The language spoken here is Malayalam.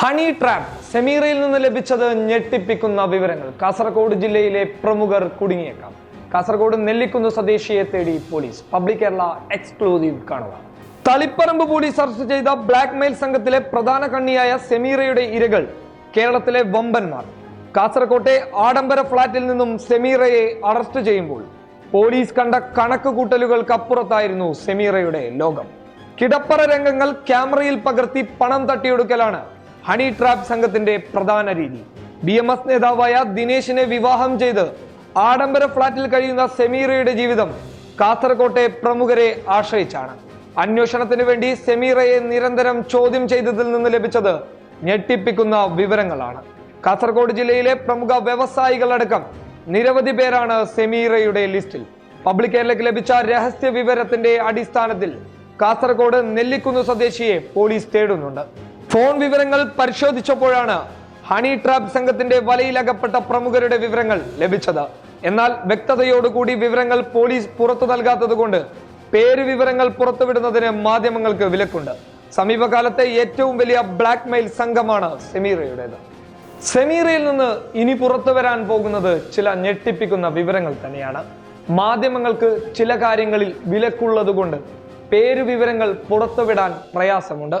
ഹണി ട്രാപ്പ് സെമീറയിൽ നിന്ന് ലഭിച്ചത് ഞെട്ടിപ്പിക്കുന്ന വിവരങ്ങൾ. കാസർഗോഡ് ജില്ലയിലെ പ്രമുഖർ കുടുങ്ങിയേക്കാം. കാസർഗോഡ് നെല്ലിക്കുന്ന് സ്വദേശിയെ തേടി പോലീസ്. പബ്ലിക് കേരള എക്സ്ക്ലൂസീവ് കാണുക. തളിപ്പറമ്പ് പോലീസ് അറസ്റ്റ് ചെയ്ത ബ്ലാക്ക് മെയിൽ സംഘത്തിലെ പ്രധാന കണ്ണിയായ സെമീറയുടെ ഇരകൾ കേരളത്തിലെ വമ്പന്മാർ. കാസർകോട്ടെ ആഡംബര ഫ്ളാറ്റിൽ നിന്നും സെമീറയെ അറസ്റ്റ് ചെയ്യുമ്പോൾ പോലീസ് കണ്ട കണക്ക് കൂട്ടലുകൾക്കപ്പുറത്തായിരുന്നു സെമീറയുടെ ലോകം. കിടപ്പറ രംഗങ്ങൾ ക്യാമറയിൽ പകർത്തി പണം തട്ടിയെടുക്കലാണ് ഹണി ട്രാപ്പ് സംഘത്തിന്റെ പ്രധാന രീതി. ബി എം എസ് നേതാവായ ദിനേശിനെ വിവാഹം ചെയ്ത് ആഡംബര ഫ്ളാറ്റിൽ കഴിയുന്ന സെമീറയുടെ ജീവിതം കാസർകോട്ടെ പ്രമുഖരെ ആശ്രയിച്ചാണ്. അന്വേഷണത്തിന് വേണ്ടി സെമീറയെ നിരന്തരം ചോദ്യം ചെയ്തതിൽ നിന്ന് ലഭിച്ചത് ഞെട്ടിപ്പിക്കുന്ന വിവരങ്ങളാണ്. കാസർഗോഡ് ജില്ലയിലെ പ്രമുഖ വ്യവസായികളടക്കം നിരവധി പേരാണ് സെമീറയുടെ ലിസ്റ്റിൽ. പബ്ലിക് കേരളയ്ക്ക് ലഭിച്ച രഹസ്യ വിവരത്തിന്റെ അടിസ്ഥാനത്തിൽ കാസർഗോഡ് നെല്ലിക്കുന്ന് സ്വദേശിയെ പോലീസ് തേടുന്നുണ്ട്. ഫോൺ വിവരങ്ങൾ പരിശോധിച്ചപ്പോഴാണ് ഹണി ട്രാപ്പ് സംഘത്തിന്റെ വലയിലകപ്പെട്ട പ്രമുഖരുടെ വിവരങ്ങൾ ലഭിച്ചത്. എന്നാൽ വ്യക്തതയോടുകൂടി വിവരങ്ങൾ പോലീസ് പുറത്തു നൽകാത്തതുകൊണ്ട് പേര് വിവരങ്ങൾ പുറത്തുവിടുന്നതിന് മാധ്യമങ്ങൾക്ക് വിലക്കുണ്ട്. സമീപകാലത്തെ ഏറ്റവും വലിയ ബ്ലാക്ക് മെയിൽ സംഘമാണ് സെമീറയുടേത്. സെമീറയിൽ നിന്ന് ഇനി പുറത്തു വരാൻ പോകുന്നത് ചില ഞെട്ടിപ്പിക്കുന്ന വിവരങ്ങൾ തന്നെയാണ്. മാധ്യമങ്ങൾക്ക് ചില കാര്യങ്ങളിൽ വിലക്കുള്ളതുകൊണ്ട് പേര് വിവരങ്ങൾ പുറത്തുവിടാൻ പ്രയാസമുണ്ട്.